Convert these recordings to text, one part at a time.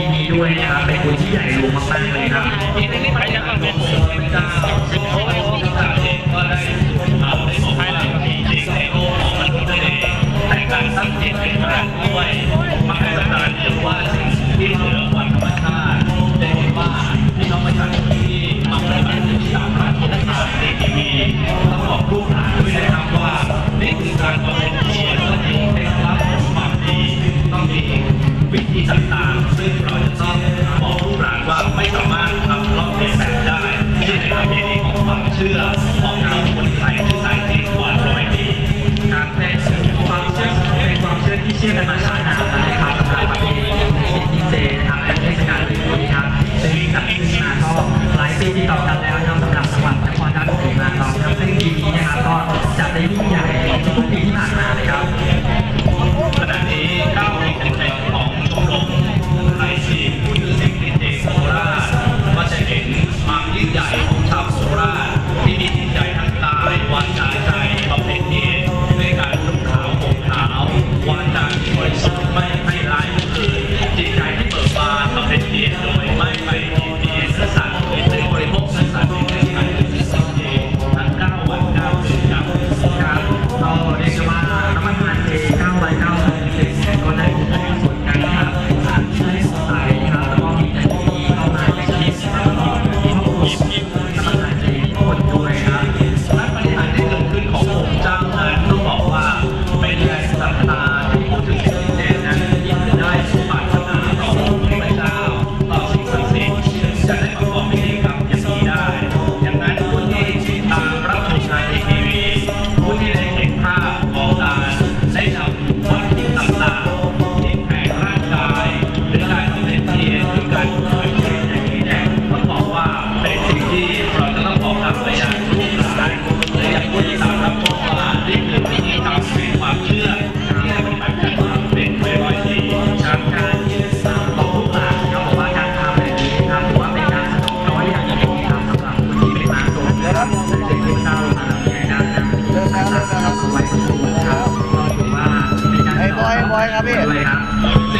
ยินดีด้วยนะครับเป็นคนที่ใหญ่หลวงมากๆเลยครับที่ได้ไปยังเป็นบุญเจ้าโอ้โหเองก็ได้เอาได้บอกให้เราดีจริงใโองมนุษย์เแต่การตั้งจิตเป็นกด้วยมหาศาลเรียกว่าที่เหนือกวารรมชาติเรียกว่าที่เราไม่ทำ 啊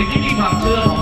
Kaki 真好